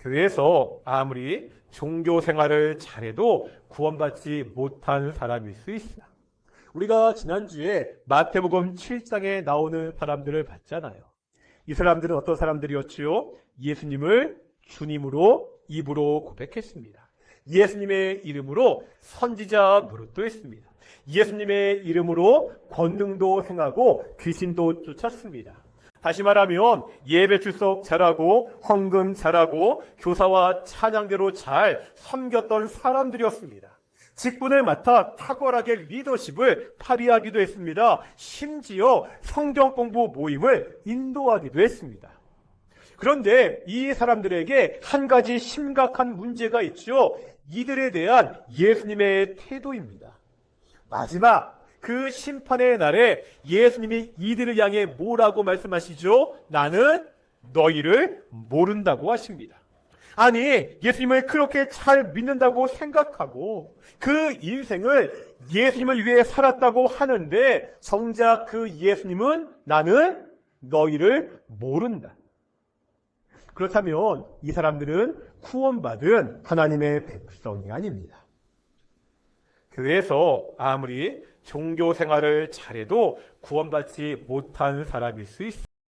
교회에서 아무리 종교 생활을 잘해도 구원받지 못한 사람일 수 있어. 우리가 지난주에 마태복음 7장에 나오는 사람들을 봤잖아요. 이 사람들은 어떤 사람들이었지요? 예수님을 주님으로 입으로 고백했습니다. 예수님의 이름으로 선지자 노릇도 했습니다. 예수님의 이름으로 권능도 행하고 귀신도 쫓았습니다. 다시 말하면 예배 출석 잘하고 헌금 잘하고 교사와 찬양대로 잘 섬겼던 사람들이었습니다. 직분을 맡아 탁월하게 리더십을 발휘하기도 했습니다. 심지어 성경 공부 모임을 인도하기도 했습니다. 그런데 이 사람들에게 한 가지 심각한 문제가 있죠. 이들에 대한 예수님의 태도입니다. 마지막 그 심판의 날에 예수님이 이들을 향해 뭐라고 말씀하시죠? 나는 너희를 모른다고 하십니다. 아니, 예수님을 그렇게 잘 믿는다고 생각하고 그 인생을 예수님을 위해 살았다고 하는데 정작 그 예수님은 나는 너희를 모른다. 그렇다면 이 사람들은 구원받은 하나님의 백성이 아닙니다. 교회에서 아무리 종교 생활을 잘해도 구원받지 못한 사람일 수 있어.